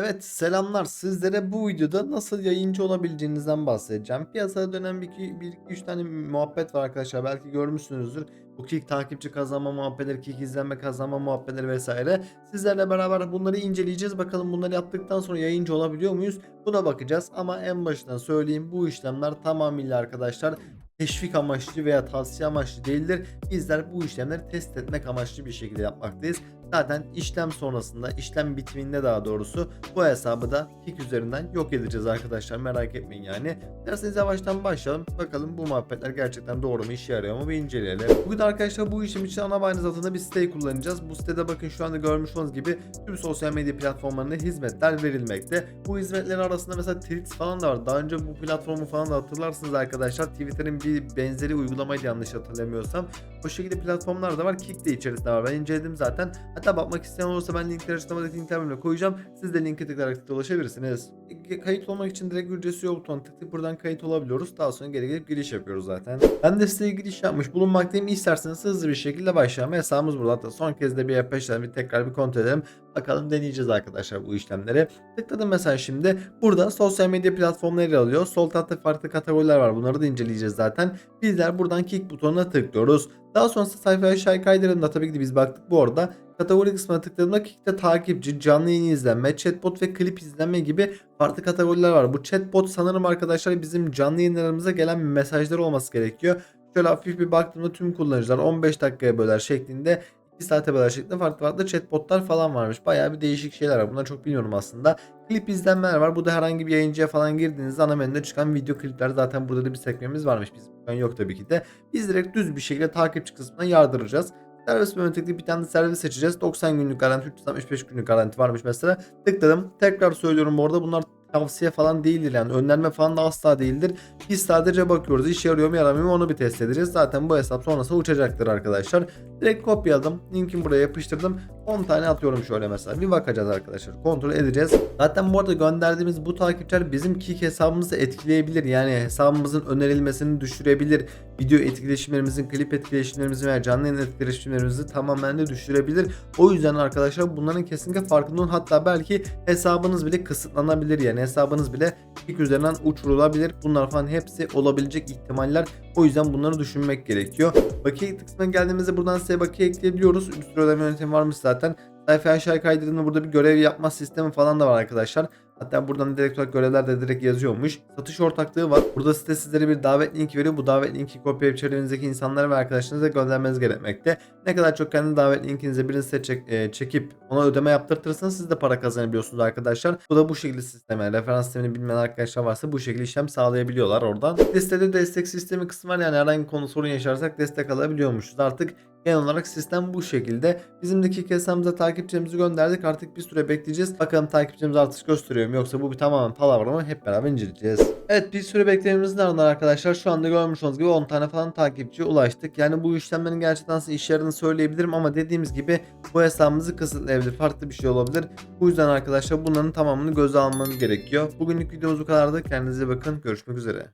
Evet selamlar sizlere bu videoda nasıl yayıncı olabileceğinizden bahsedeceğim. Piyasada dönen bir iki, bir iki üç tane muhabbet var arkadaşlar belki görmüşsünüzdür. Bu kick takipçi kazanma muhabbetleri, kick izlenme kazanma muhabbetleri vesaire. Sizlerle beraber bunları inceleyeceğiz. Bakalım bunları yaptıktan sonra yayıncı olabiliyor muyuz? Buna bakacağız ama en baştan söyleyeyim bu işlemler tamamıyla arkadaşlar teşvik amaçlı veya tavsiye amaçlı değildir. Bizler bu işlemleri test etmek amaçlı bir şekilde yapmaktayız. Zaten işlem sonrasında, işlem bitiminde daha doğrusu bu hesabı da Kik üzerinden yok edeceğiz arkadaşlar. Merak etmeyin yani. Derseniz yavaştan başlayalım. Bakalım bu muhabbetler gerçekten doğru mu, işe yarıyor mu bir inceleyelim. Bugün arkadaşlar bu işlem için ana bayiniz adında bir siteyi kullanacağız. Bu sitede bakın şu anda görmüş olduğunuz gibi tüm sosyal medya platformlarına hizmetler verilmekte. Bu hizmetlerin arasında mesela Tweets falan da var. Daha önce bu platformu falan da hatırlarsınız arkadaşlar. Twitter'ın bir benzeri uygulamaydı yanlış hatırlamıyorsam. O şekilde platformlar da var. Kick de içerisinde var. Ben inceledim zaten. Hatta bakmak isteyen olursa ben linkleri açıklamadaki linkler koyacağım. Siz de linke tıklayarak tıkla ulaşabilirsiniz. E, Kayıt olmak için direkt ücretsiz yol butonuna tıklayıp buradan kayıt olabiliyoruz. Daha sonra geri gelip giriş yapıyoruz zaten. Ben de siteye giriş yapmış bulunmaktayım. İsterseniz hızlı bir şekilde başlayalım. Hesabımız burada. Hatta son kez de bir yapıştıralım. Bir tekrar bir kontrol edelim. Bakalım deneyeceğiz arkadaşlar bu işlemleri. Tıkladım mesela şimdi. Burada sosyal medya platformları alıyor. Sol tarafta farklı kategoriler var. Bunları da inceleyeceğiz zaten. Bizler buradan kick butonuna tıklıyoruz. Daha sonrasında sayfaya aşağı kaydıralım tabii ki de biz baktık bu arada. Kategori kısmına tıkladığımda Kick'te takipçi, canlı yayın izlenme, chatbot ve klip izlenme gibi farklı kategoriler var. Bu chatbot sanırım arkadaşlar bizim canlı yayınlarımıza gelen mesajlar olması gerekiyor. Şöyle hafif bir baktığımda tüm kullanıcılar 15 dakikaya böler şeklinde 2 saate böler şeklinde farklı farklı chatbotlar falan varmış. Bayağı bir değişik şeyler var. Bunları çok bilmiyorum aslında. Klip izlenmeler var. Bu da herhangi bir yayıncıya falan girdiğinizde ana menüde çıkan video klipler. Zaten burada da bir sekmemiz varmış. An yok tabii ki de. Biz direkt düz bir şekilde takipçi kısmına yardıracağız. Bölümüne tıklayıp bir tane servis seçeceğiz. 90 günlük garanti, 365 günlük garanti varmış mesela. Tıkladım. Tekrar söylüyorum bu arada bunlar tavsiye falan değildir yani önlenme falan da asla değildir. Biz sadece bakıyoruz işe yarıyor mu yaramıyor mu onu bir test edeceğiz. Zaten bu hesap sonrasında uçacaktır arkadaşlar. Direkt kopyaladım. Linkini buraya yapıştırdım. 10 tane atıyorum şöyle mesela. Bir bakacağız arkadaşlar. Kontrol edeceğiz. Zaten bu arada gönderdiğimiz bu takipçiler bizim Kik hesabımızı etkileyebilir. Yani hesabımızın önerilmesini düşürebilir. Video etkileşimlerimizin, klip etkileşimlerimizin veya canlı yayın etkileşimlerimizi tamamen de düşürebilir. O yüzden arkadaşlar bunların kesinlikle farkında olun. Hatta belki hesabınız bile kısıtlanabilir yani hesabınız bile Kik üzerinden uçurulabilir. Bunlar falan hepsi olabilecek ihtimaller. O yüzden bunları düşünmek gerekiyor. Bakiye kısmına geldiğimizde buradan size bakiye ekleyebiliyoruz. Üst ödeme yöntemi varmış zaten. Sayfaya aşağı kaydırdığında burada bir görev yapma sistemi falan da var arkadaşlar. Hatta buradan direkt olarak görevler de direkt yazıyormuş. Satış ortaklığı var. Burada site sizlere bir davet linki veriyor. Bu davet linki kopyalayıp çevrenizdeki insanlara ve arkadaşlarınıza göndermeniz gerekmekte. Ne kadar çok kendi davet linkinize birini seçek, e, çekip ona ödeme yaptırtırsanız siz de para kazanabiliyorsunuz arkadaşlar. Bu da bu şekilde sisteme, referans sistemini bilmeyen arkadaşlar varsa bu şekilde işlem sağlayabiliyorlar oradan. Listede destek sistemi kısmı var yani herhangi bir konu sorun yaşarsak destek alabiliyormuşuz. Artık Genel olarak sistem bu şekilde. Bizim de Kik hesabımıza takipçilerimizi gönderdik. Artık bir süre bekleyeceğiz. Bakalım takipçimiz artış gösteriyor mu yoksa bu bir tamamen palavra mı hep beraber inceleyeceğiz. Evet bir süre beklememizin ardından arkadaşlar şu anda görmüş olduğunuz gibi 10 tane falan takipçiye ulaştık. Yani bu işlemlerin gerçekten size işe yaradığını söyleyebilirim ama dediğimiz gibi bu hesabımızı kısıtlayabilir. Farklı bir şey olabilir. Bu yüzden arkadaşlar bunların tamamını göze almanız gerekiyor. Bugünlük videomuz bu kadardı. Kendinize bakın. Görüşmek üzere.